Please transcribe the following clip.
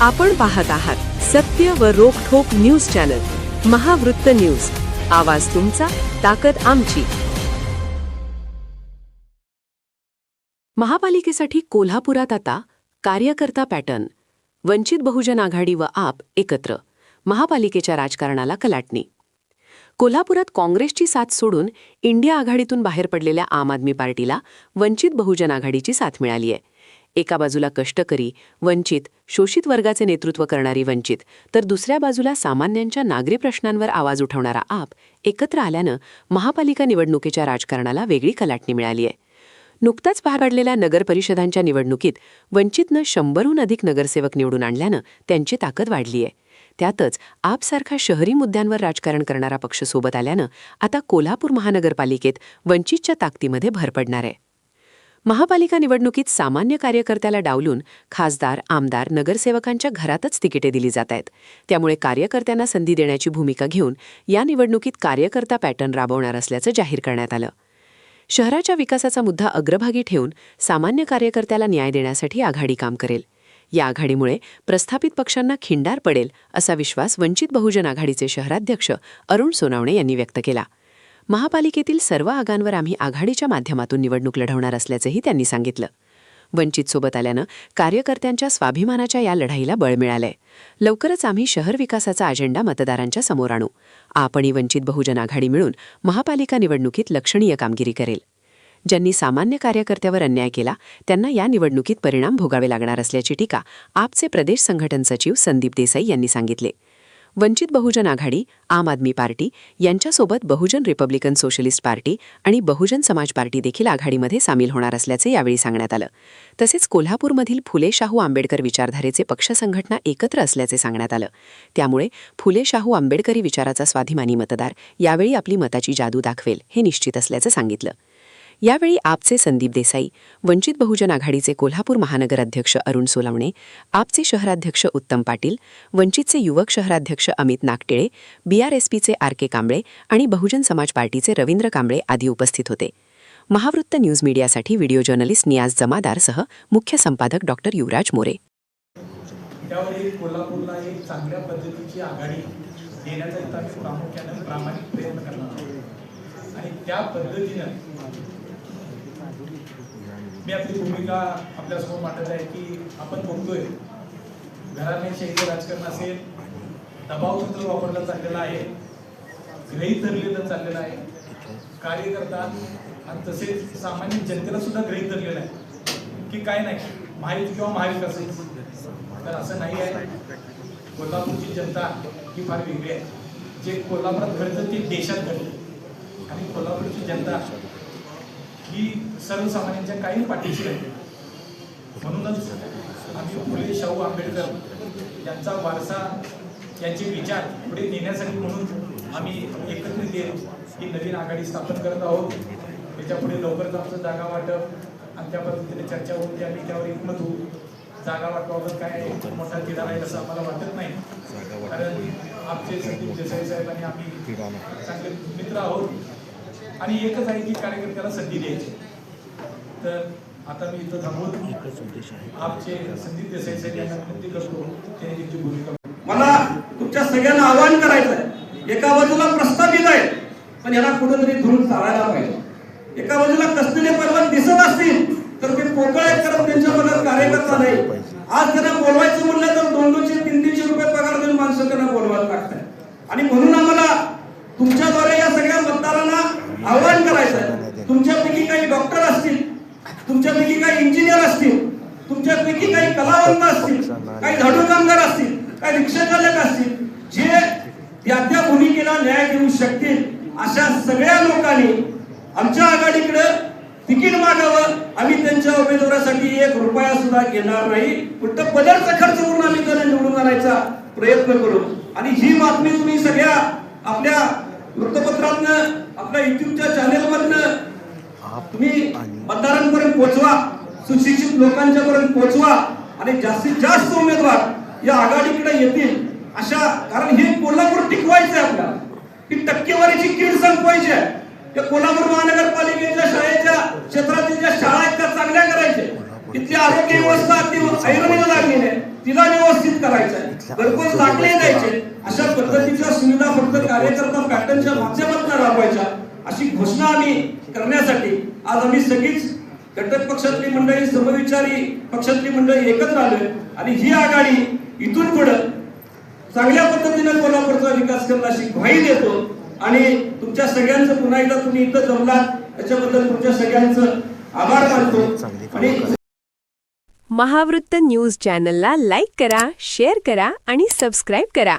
आपण पाहत आहात सत्य व रोखोक न्यूज चॅनल महावृत्त न्यूज. आवाज तुमचा ताकद आमची. महापालिकेसाठी कोल्हापुरात आता कार्यकर्ता पॅटर्न. वंचित बहुजन आघाडी व आप एकत्र. महापालिकेच्या राजकारणाला कलाटणी. कोल्हापुरात काँग्रेसची साथ सोडून इंडिया आघाडीतून बाहेर पडलेल्या आम आदमी पार्टीला वंचित बहुजन आघाडीची साथ मिळाली आहे एका बाजूला कष्टकरी वंचित शोषित वर्गाचे नेतृत्व करणारी वंचित तर दुसऱ्या बाजूला सामान्यांच्या नागरी प्रश्नांवर आवाज उठवणारा आप एकत्र आल्यानं महापालिका निवडणुकीच्या राजकारणाला वेगळी कलाटणी मिळाली आहे. नुकताच पार पडलेल्या नगरपरिषदांच्या निवडणुकीत वंचितनं शंभरहून अधिक नगरसेवक निवडून आणल्यानं त्यांची ताकद वाढली आहे. त्यातच आपसारखा शहरी मुद्द्यांवर राजकारण करणारा पक्ष सोबत आल्यानं आता कोल्हापूर महानगरपालिकेत वंचितच्या ताकदीमध्ये भर पडणार आहे. महापालिका निवडणुकीत सामान्य कार्यकर्त्याला डावलून खासदार आमदार नगरसेवकांच्या घरातच तिकिटे दिली जात आहेत. त्यामुळे कार्यकर्त्यांना संधी देण्याची भूमिका घेऊन या निवडणुकीत कार्यकर्ता पॅटर्न राबवणार असल्याचं जाहीर करण्यात आलं. शहराच्या विकासाचा मुद्दा अग्रभागी ठेवून सामान्य कार्यकर्त्याला न्याय देण्यासाठी आघाडी काम करेल. या आघाडीमुळे प्रस्थापित पक्षांना खिंडार पडेल असा विश्वास वंचित बहुजन आघाडीचे शहराध्यक्ष अरुण सोनावणे यांनी व्यक्त केला. महापालिकेतील सर्व आगांवर आम्ही आघाडीच्या माध्यमातून निवडणूक लढवणार असल्याचंही त्यांनी सांगितलं. वंचित सोबत आल्यानं कार्यकर्त्यांच्या स्वाभिमानाच्या या लढाईला बळ मिळालंय. लवकरच आम्ही शहर विकासाचा अजेंडा मतदारांच्या समोर आणू. आपणही वंचित बहुजन आघाडी मिळून महापालिका निवडणुकीत लक्षणीय कामगिरी करेल. ज्यांनी सामान्य कार्यकर्त्यावर अन्याय केला त्यांना या निवडणुकीत परिणाम भोगावे लागणार असल्याची टीका आपचे प्रदेश संघटन सचिव संदीप देसाई यांनी सांगितले. वंचित बहुजन आघाडी आम आदमी पार्टी यांच्यासोबत बहुजन रिपब्लिकन सोशलिस्ट पार्टी आणि बहुजन समाज पार्टी देखील आघाडीमध्ये सामील होणार असल्याचे यावेळी सांगण्यात आलं. तसेच कोल्हापूरमधील फुले शाहू आंबेडकर विचारधारेचे पक्ष संघटना एकत्र असल्याचे सांगण्यात आलं. त्यामुळे फुले शाहू आंबेडकरी विचाराचा स्वाभिमानी मतदार यावेळी आपली मताची जादू दाखवेल हे निश्चित असल्याचं सांगितलं. यावेळी आपचे संदीप देसाई वंचित बहुजन आघाडीचे कोल्हापूर महानगर अध्यक्ष अरुण सोलावणे आपचे शहराध्यक्ष उत्तम पाटील वंचितचे युवक शहराध्यक्ष अमित नागटिळे बीआरएसपीचे आर के कांबळे आणि बहुजन समाज पार्टीचे रवींद्र कांबळे आदी उपस्थित होते. महावृत्त न्यूज मीडियासाठी व्हिडिओ जर्नलिस्ट नियाज जमादारसह मुख्य संपादक डॉक्टर युवराज मोरे. कोल्हापूरला एक चांगल्या पद्धतीची आघाडी देण्याचा प्रामुख्यानं प्रामाणिक प्रयत्न करणार आणि त्या पद्धतीनं मी आपली भूमिका आपल्यासमोर मांडत आहे की आपण बघतोय घराण्याशाहीचं राजकारण असेल दबाव सूत्र वापरला चाललेला आहे ग्रहित धरलेलं चाललेलं आहे कार्यकर्ता आणि तसेच सामान्य जनतेला सुद्धा ग्रहित धरलेलं आहे की काय नाही महायुती किंवा महाविकास तर असं नाही आहे. कोल्हापूरची जनता ही फार वेगळी आहे. जे कोल्हापुरात घडतं ते देशात घडतं. आणि कोल्हापूरची जनता ही सर्वसामान्यांच्या कायम पाठीशी राहते म्हणूनच आम्ही फुले शाहू आंबेडकर यांचा वारसा यांचे विचार पुढे नेण्यासाठी म्हणून आम्ही एकत्रित येत ही नवीन आघाडी स्थापन करत आहोत. त्याच्या पुढे लवकरच आमचं जागा वाटप आणि त्या पद्धतीने चर्चा होऊन ती आम्ही त्यावर एकमत होऊ. जागा वाटपाबाबत काय मोठा तिढा आहे असं आम्हाला वाटत नाही. कारण आमचे संदीप देसाई साहेब आणि आम्ही चांगले मित्र आहोत. आणि एकच आहे की कार्यकर्त्याला संधी द्यायची. तर आता मी इथं थांबून आमचे संदीप देसाई साहेब यांना विनंती करतो. त्यांनी त्यांची भूमिका मला तुमच्या सगळ्यांना आवाहन करायचं आहे एका बाजूला प्रस्तावित आहे पण याला कुठेतरी धरून चालायला पाहिजे. एका बाजूला कसलेले पर्वत दिसत असतील तर ते पोकळे करत त्यांच्या मनात कार्यकर्ता नाही. आज त्यांना बोलवायचं म्हणलं तर दोन दोनशे तीन तीनशे रुपये पगार देऊन माणसं त्यांना बोलवायला लागतात आणि म्हणून आम्हाला तुमच्याद्वारे या सगळ्या मतदारांना आवाहन करायचं आहे तुमच्यापैकी काही डॉक्टर असतील तुमच्यापैकी काही इंजिनियर असतील तुमच्यापैकी काही कलावंत असतील काही झाडू कामगार असतील काही रिक्षा चालक असतील जे त्या त्या भूमिकेला न्याय देऊ शकतील अशा सगळ्या लोकांनी आमच्या आघाडीकडे तिकीट मागावं. आम्ही त्यांच्या उमेदवारासाठी एक रुपया सुद्धा घेणार नाही. उलट पदरचा खर्च करून आम्ही त्यांना निवडून आणायचा प्रयत्न करू. आणि ही बातमी तुम्ही सगळ्या आपल्या वृत्तपत्रातनं आपल्या युट्यूबच्या चॅनेलमधनं तुम्ही मतदारांपर्यंत पोहोचवा सुशिक्षित लोकांच्या पर्यंत पोहोचवा आणि जास्तीत जास्त उमेदवार या आघाडीकडे येतील. अशा कारण हे कोल्हापूर टिकवायचं आहे आपल्याला. ही टक्केवारीची कीड संपवायची आहे. या कोल्हापूर महानगरपालिकेच्या शाळेच्या क्षेत्रातील ज्या शाळा आहेत त्या चांगल्या करायच्या इथली आरोग्य व्यवस्था ऐरणीला लागलेली आहे. तिला व्यवस्थित करायचं आहे. घरपोच दाखले द्यायचे. अशा पद्धतीच्या सुविधा फक्त कार्यकर्ता पॅटर्नच्या माध्यमातून राबवायच्या. अशी घोषणा आम्ही करण्यासाठी आज आम्ही सगळीच घटक पक्षातली मंडळी समविचारी पक्षातली मंडळी एकत्र आलोय आणि ही आघाडी इथून पुढे चांगल्या पद्धतीने कोल्हापूरचा विकास करण्याची अशी ग्वाही देतो. आणि तुमच्या सगळ्यांचं पुन्हा एकदा तुम्ही इथं जमलात त्याच्याबद्दल तुमच्या सगळ्यांचं आभार मानतो. आणि महावृत्त न्यूज चॅनलला लाईक करा शेअर करा आणि सबस्क्राईब करा.